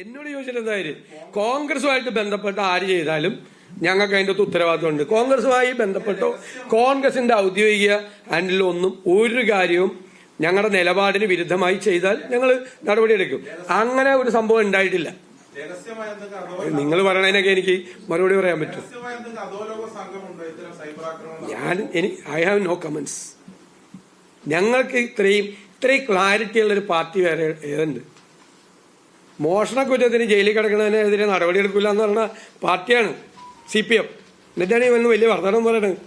എന്നോട് ചോദിച്ചിട്ട് എന്തായാലും? കോൺഗ്രസുമായിട്ട് ബന്ധപ്പെട്ട ആര് ചെയ്താലും ഞങ്ങൾക്ക് അതിന്റെ അകത്ത് ഉത്തരവാദിത്തമുണ്ട് കോൺഗ്രസുമായി ബന്ധപ്പെട്ടോ കോൺഗ്രസിന്റെ ഔദ്യോഗിക ഹാൻഡിലൊന്നും ഒരു കാര്യവും ഞങ്ങളുടെ നിലപാടിന് വിരുദ്ധമായി ചെയ്താൽ ഞങ്ങൾ നടപടിയെടുക്കും അങ്ങനെ ഒരു സംഭവം ഉണ്ടായിട്ടില്ല. നിങ്ങൾ പറയണതിനൊക്കെ എനിക്ക് മറുപടി പറയാൻ പറ്റും. ഞാൻ എനിക്ക് ഐ ഹാവ് നോ കമന്റ്സ് ഞങ്ങൾക്ക് ഇത്രയും ഇത്രയും ക്ലാരിറ്റി ഉള്ള ഒരു പാർട്ടി വേറെ ഏതുണ്ട്? മോഷണ കുറ്റത്തിന് ജയിലിൽ കിടക്കുന്നതിനെതിരെ നടപടിയെടുക്കില്ല എന്ന് പറഞ്ഞ പാർട്ടിയാണ് സി പി എം. എന്നിട്ടാണ് ഇവന് വലിയ വർധനം പറയണത്.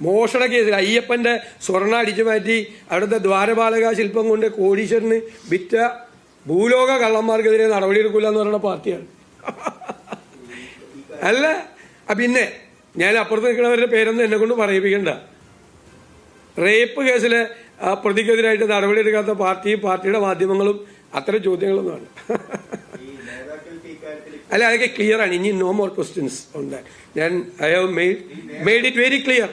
മോഷണ കേസിൽ അയ്യപ്പന്റെ സ്വർണ അടിച്ചു മാറ്റി അവിടുത്തെ ദ്വാരപാലക ശില്പം കൊണ്ട് കോടീശ്വരന് വിറ്റ ഭൂലോക കള്ളന്മാർക്കെതിരെ നടപടിയെടുക്കില്ല എന്ന് പറയുന്ന പാർട്ടിയാണ്. അല്ല പിന്നെ ഞാൻ അപ്പുറത്ത് നിൽക്കുന്നവരുടെ പേരൊന്നും എന്നെ കൊണ്ട് പറയിപ്പിക്കണ്ട. റേപ്പ് കേസിലെ പ്രതിക്കെതിരായിട്ട് നടപടിയെടുക്കാത്ത പാർട്ടിയും പാർട്ടിയുടെ മാധ്യമങ്ങളും അത്തരം ചോദ്യങ്ങളൊന്നുമാണ് അല്ല അതൊക്കെ ക്ലിയർ ആണ്. ഇനി നോ മോർ ക്വസ്റ്റ്യൻസ് ഉണ്ട്. ഞാൻ I have made made it very clear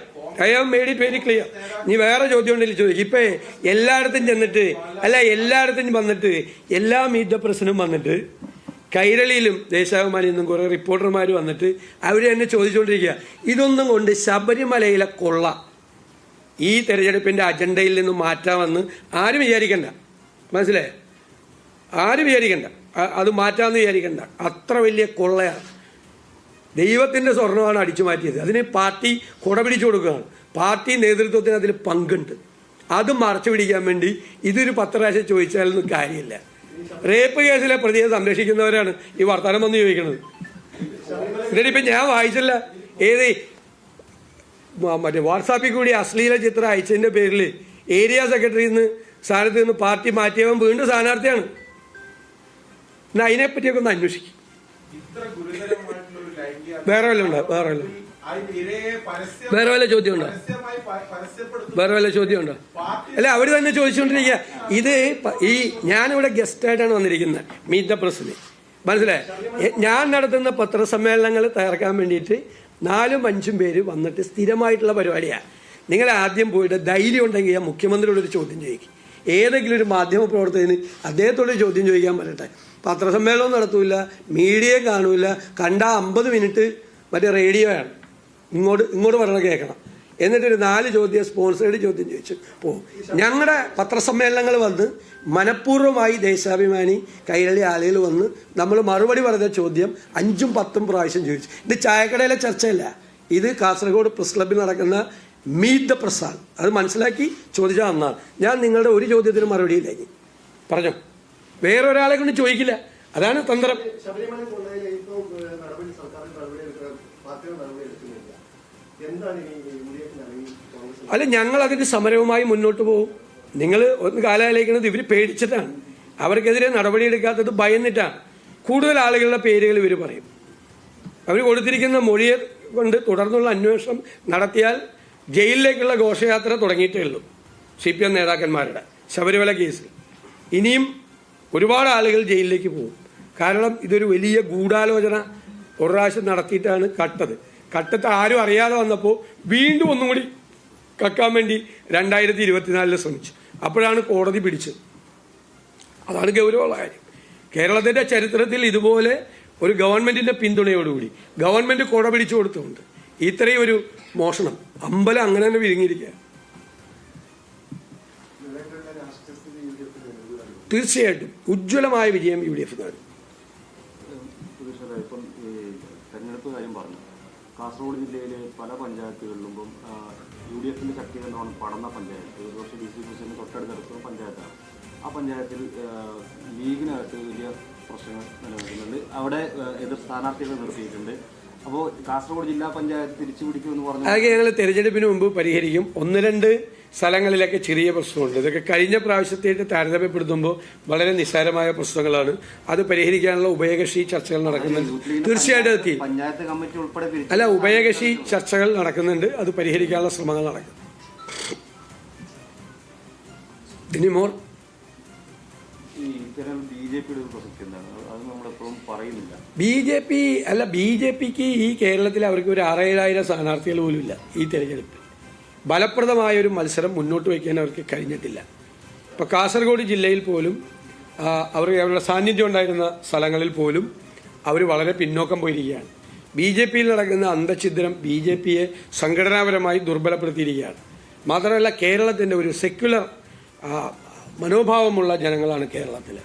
I have made it very clear നീ വേറെ ചോദ്യം ഉണ്ടെങ്കിൽ ചോദിക്കും. ഇപ്പൊ എല്ലായിടത്തും ചെന്നിട്ട് അല്ല എല്ലായിടത്തും വന്നിട്ട് എല്ലാ മീറ്റ് ദ പ്രസിനും വന്നിട്ട് കൈരളിയിലും ദേശാഭിമാനിയിൽ നിന്നും കുറെ റിപ്പോർട്ടർമാർ വന്നിട്ട് അവർ തന്നെ ചോദിച്ചുകൊണ്ടിരിക്കുക ഇതൊന്നും കൊണ്ട് ശബരിമലയിലെ കൊള്ള ഈ തെരഞ്ഞെടുപ്പിന്റെ അജണ്ടയിൽ നിന്ന് മാറ്റാമെന്ന് ആരും വിചാരിക്കണ്ട. മനസ്സിലായോ? ആരും വിചാരിക്കണ്ട. അത് മാറ്റാമെന്ന് വിചാരിക്കണ്ട. അത്ര വലിയ കൊള്ളയാണ്. ദൈവത്തിന്റെ സ്വർണമാണ് അടിച്ചു മാറ്റിയത്. അതിന് പാർട്ടി കുടപിടിച്ചു കൊടുക്കുകയാണ്. പാർട്ടി നേതൃത്വത്തിന് അതിൽ പങ്കുണ്ട്. അത് മറച്ചു പിടിക്കാൻ വേണ്ടി ഇതൊരു പത്ത് ചോദിച്ചാലൊന്നും കാര്യമില്ല. റേപ്പ് കേസിലെ പ്രതിയെ സംരക്ഷിക്കുന്നവരാണ് ഈ വർത്തമാനം വന്ന് ചോദിക്കുന്നത്. എന്നിട്ട് ഇപ്പം ഞാൻ വായിച്ചല്ല. ഏത് മറ്റേ വാട്സാപ്പിൽ കൂടി അശ്ലീല ചിത്രം അയച്ചതിന്റെ പേരിൽ ഏരിയ സെക്രട്ടറിയിൽ നിന്ന് സ്ഥാനത്ത് നിന്ന് പാർട്ടി മാറ്റിയവൻ വീണ്ടും സ്ഥാനാർത്ഥിയാണ്. എന്നാ അതിനെപ്പറ്റിയൊക്കെ ഒന്ന് അന്വേഷിക്കും. വേറെ വല്ല ഉണ്ടോ? വേറെ വല്ല വേറെ വല്ല ചോദ്യം ഉണ്ടോ വേറെ വല്ല ചോദ്യം ഉണ്ടോ അല്ല അവർ തന്നെ ചോദിച്ചുകൊണ്ടിരിക്കുക ഇത് ഈ ഞാനിവിടെ ഗസ്റ്റായിട്ടാണ് വന്നിരിക്കുന്നത്. മീറ്റ് ദ പ്രസിന് മനസ്സിലായി? ഞാൻ നടത്തുന്ന പത്രസമ്മേളനങ്ങൾ തയ്യാറാക്കാൻ വേണ്ടിയിട്ട് നാലും അഞ്ചും പേര് വന്നിട്ട് സ്ഥിരമായിട്ടുള്ള പരിപാടിയാണ് നിങ്ങൾ ആദ്യം പോയിട്ട് ധൈര്യം ഉണ്ടെങ്കിൽ ആ മുഖ്യമന്ത്രിയോട് ഒരു ചോദ്യം ചോദിക്കും. ഏതെങ്കിലും ഒരു മാധ്യമ പ്രവർത്തകന് അദ്ദേഹത്തോട് ചോദ്യം ചോദിക്കാൻ പറയട്ടെ പത്രസമ്മേളനം നടത്തൂല മീഡിയയും കാണൂല. കണ്ട അമ്പത് മിനിറ്റ് മറ്റേ റേഡിയോയാണ്. ഇങ്ങോട്ട് ഇങ്ങോട്ട് പറഞ്ഞ കേൾക്കണം. എന്നിട്ടൊരു നാല് ചോദ്യം സ്പോൺസേഡ് ചോദ്യം ചോദിച്ചു. പോകും ഞങ്ങളുടെ പത്രസമ്മേളനങ്ങൾ വന്ന് മനഃപൂർവമായി ദേശാഭിമാനി കൈരളി ആലയിൽ വന്ന് നമ്മൾ മറുപടി പറഞ്ഞ ചോദ്യം അഞ്ചും പത്തും പ്രാവശ്യം ചോദിച്ചു. ഇത് ചായക്കടയിലെ ചർച്ചയല്ല. ഇത് കാസർഗോഡ് പ്രസ് ക്ലബ്ബിൽ നടക്കുന്ന മീറ്റ് ദ പ്രസാദ്. അത് മനസ്സിലാക്കി ചോദിച്ചാൽ നന്നാണ് ഞാൻ നിങ്ങളുടെ ഒരു ചോദ്യത്തിന് മറുപടിയില്ല ഇനി. പറഞ്ഞോ. വേറൊരാളെ കൊണ്ട് ചോദിക്കില്ല. അതാണ് തന്ത്രം. അല്ല ഞങ്ങൾ അതിന് സമരവുമായി മുന്നോട്ട് പോകും. നിങ്ങൾ ഒന്ന് കാലാലേക്കുന്നത് ഇവർ പേടിച്ചിട്ടാണ്. അവർക്കെതിരെ നടപടിയെടുക്കാത്തത് ഭയന്നിട്ടാണ്. കൂടുതൽ ആളുകളുടെ പേരുകൾ ഇവർ പറയും. അവർ കൊടുത്തിരിക്കുന്ന മൊഴിയെ കൊണ്ട് തുടർന്നുള്ള അന്വേഷണം നടത്തിയാൽ ജയിലിലേക്കുള്ള ഘോഷയാത്ര തുടങ്ങിയിട്ടേ ഉള്ളൂ. സി പി എം നേതാക്കന്മാരുടെ ശബരിമല കേസിൽ. ഇനിയും ഒരുപാട് ആളുകൾ ജയിലിലേക്ക് പോകും. കാരണം ഇതൊരു വലിയ ഗൂഢാലോചന ഒരു പ്രാവശ്യം നടത്തിയിട്ടാണ് കട്ടത്. കട്ടത്ത് ആരും അറിയാതെ വന്നപ്പോൾ വീണ്ടും ഒന്നും കൂടി കക്കാൻ വേണ്ടി രണ്ടായിരത്തി ഇരുപത്തിനാലിൽ ശ്രമിച്ചു. അപ്പോഴാണ് കോടതി പിടിച്ചത്. അതാണ് ഗൗരവമുള്ള കാര്യം. കേരളത്തിന്റെ ചരിത്രത്തിൽ ഇതുപോലെ ഒരു ഗവൺമെന്റിന്റെ പിന്തുണയോടുകൂടി ഗവൺമെന്റ് കുട പിടിച്ചു കൊടുത്തുകൊണ്ട് ഇത്രയും ഒരു മോഷണം അമ്പലം അങ്ങനെ തന്നെ വിഴുങ്ങിയിരിക്കുക തീർച്ചയായിട്ടും ഉജ്ജ്വലമായ വിജയം യു ഡി എഫ് നേടും കാര്യം പറഞ്ഞു. കാസർഗോഡ് ജില്ലയിലെ പല പഞ്ചായത്തുകളിലും ഇപ്പം യു ഡി എഫിന്റെ ശക്തി നല്ലോണം പടന്ന പഞ്ചായത്ത്. ഒരുപക്ഷെ ഡി സി പ്രസിഡന്റ് തൊട്ടടുത്തടുത്ത പഞ്ചായത്താണ്. ആ പഞ്ചായത്തിൽ ലീഗിനകത്ത് വലിയ പ്രശ്നങ്ങൾ നിലനിൽക്കുന്നുണ്ട്. അവിടെ എതിർ സ്ഥാനാർത്ഥികളെ നിർത്തിയിട്ടുണ്ട്. അപ്പോൾ കാസർഗോഡ് ജില്ലാ പഞ്ചായത്ത് തിരിച്ചു പിടിക്കുമെന്ന് പറഞ്ഞു. അതൊക്കെ ഞങ്ങൾ തെരഞ്ഞെടുപ്പിന് മുമ്പ് പരിഹരിക്കും. ഒന്ന് രണ്ട് സ്ഥലങ്ങളിലൊക്കെ ചെറിയ പ്രശ്നമുണ്ട്. ഇതൊക്കെ കഴിഞ്ഞ പ്രാവശ്യത്തേക്ക് താരതമ്യപ്പെടുത്തുമ്പോൾ വളരെ നിസ്സാരമായ പ്രശ്നങ്ങളാണ്. അത് പരിഹരിക്കാനുള്ള ഉഭയകക്ഷി ചർച്ചകൾ നടക്കുന്നുണ്ട്. തീർച്ചയായിട്ടും എത്തി പഞ്ചായത്ത് കമ്മിറ്റി ഉൾപ്പെടെ അല്ല ഉഭയകക്ഷി ചർച്ചകൾ നടക്കുന്നുണ്ട്. അത് പരിഹരിക്കാനുള്ള ശ്രമങ്ങൾ നടക്കും. ഇനി മോർ ബി ജെ പി അല്ല ബി ജെ പിക്ക് ഈ കേരളത്തിൽ അവർക്ക് ഒരു ആറേഴായിരം സ്ഥാനാർത്ഥികൾ പോലും ഇല്ല ഈ തെരഞ്ഞെടുപ്പിൽ. ഫലപ്രദമായ ഒരു മത്സരം മുന്നോട്ട് വയ്ക്കാൻ അവർക്ക് കഴിഞ്ഞിട്ടില്ല. ഇപ്പൊ കാസർഗോഡ് ജില്ലയിൽ പോലും അവർ അവരുടെ സാന്നിധ്യം ഉണ്ടായിരുന്ന സ്ഥലങ്ങളിൽ പോലും അവർ വളരെ പിന്നോക്കം പോയിരിക്കുകയാണ്. ബി ജെ പിയിൽ നടക്കുന്ന അന്തഛിദ്രം ബി ജെ പിയെ സംഘടനാപരമായി ദുർബലപ്പെടുത്തിയിരിക്കുകയാണ്. മാത്രമല്ല കേരളത്തിന്റെ ഒരു സെക്യുലർ മനോഭാവമുള്ള ജനങ്ങളാണ് കേരളത്തിൽ.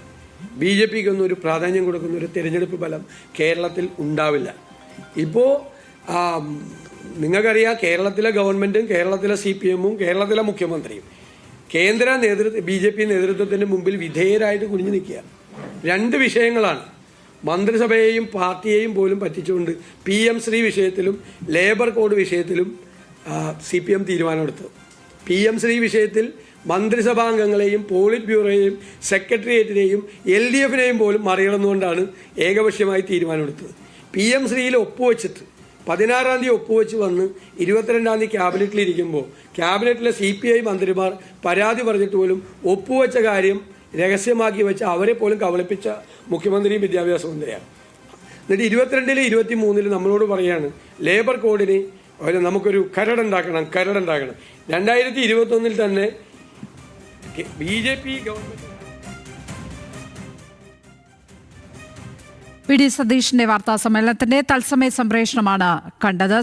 ബി ജെ പിക്ക് ഒന്നും ഒരു പ്രാധാന്യം കൊടുക്കുന്ന ഒരു തിരഞ്ഞെടുപ്പ് ഫലം കേരളത്തിൽ ഉണ്ടാവില്ല. ഇപ്പോൾ നിങ്ങൾക്കറിയാം കേരളത്തിലെ ഗവൺമെന്റും കേരളത്തിലെ സി പി എമ്മും കേരളത്തിലെ മുഖ്യമന്ത്രിയും കേന്ദ്ര നേതൃത്വ ബി ജെ പി നേതൃത്വത്തിന് മുമ്പിൽ വിധേയരായിട്ട് കുനിഞ്ഞു നിൽക്കുക. രണ്ട് വിഷയങ്ങളാണ്. മന്ത്രിസഭയെയും പാർട്ടിയെയും പോലും പറ്റിച്ചുകൊണ്ട് പി എം ശ്രീ വിഷയത്തിലും ലേബർ കോഡ് വിഷയത്തിലും സി പി എം തീരുമാനമെടുത്തു. പി എം ശ്രീ വിഷയത്തിൽ മന്ത്രിസഭാംഗങ്ങളെയും പോളിറ്റ് ബ്യൂറോയെയും സെക്രട്ടേറിയറ്റിനെയും എൽ ഡി എഫിനെയും പോലും മറികടന്നുകൊണ്ടാണ് ഏകപക്ഷീയമായി തീരുമാനമെടുത്തത്. പി എം ശ്രീയിൽ ഒപ്പുവെച്ചിട്ട് പതിനാറാം തീയതി ഒപ്പുവെച്ച് വന്ന് ഇരുപത്തിരണ്ടാം തീയതി ക്യാബിനറ്റിൽ ഇരിക്കുമ്പോൾ ക്യാബിനറ്റിലെ സി പി ഐ മന്ത്രിമാർ പരാതി പറഞ്ഞിട്ട് പോലും ഒപ്പുവെച്ച കാര്യം രഹസ്യമാക്കി വെച്ച് അവരെ പോലും കബളിപ്പിച്ച മുഖ്യമന്ത്രിയും വിദ്യാഭ്യാസ മന്ത്രിയാണ്. എന്നിട്ട് ഇരുപത്തിരണ്ടിൽ ഇരുപത്തി മൂന്നിൽ നമ്മളോട് പറയാണ് ലേബർ കോഡിന് നമുക്കൊരു കരടുണ്ടാക്കണം കരടുണ്ടാക്കണം രണ്ടായിരത്തി ഇരുപത്തൊന്നിൽ തന്നെ B J P government V D സതീഷിന്റെ വാർത്താ സമ്മേളനത്തിന്റെ തത്സമയ സംപ്രേഷണമാണ് കണ്ടത്.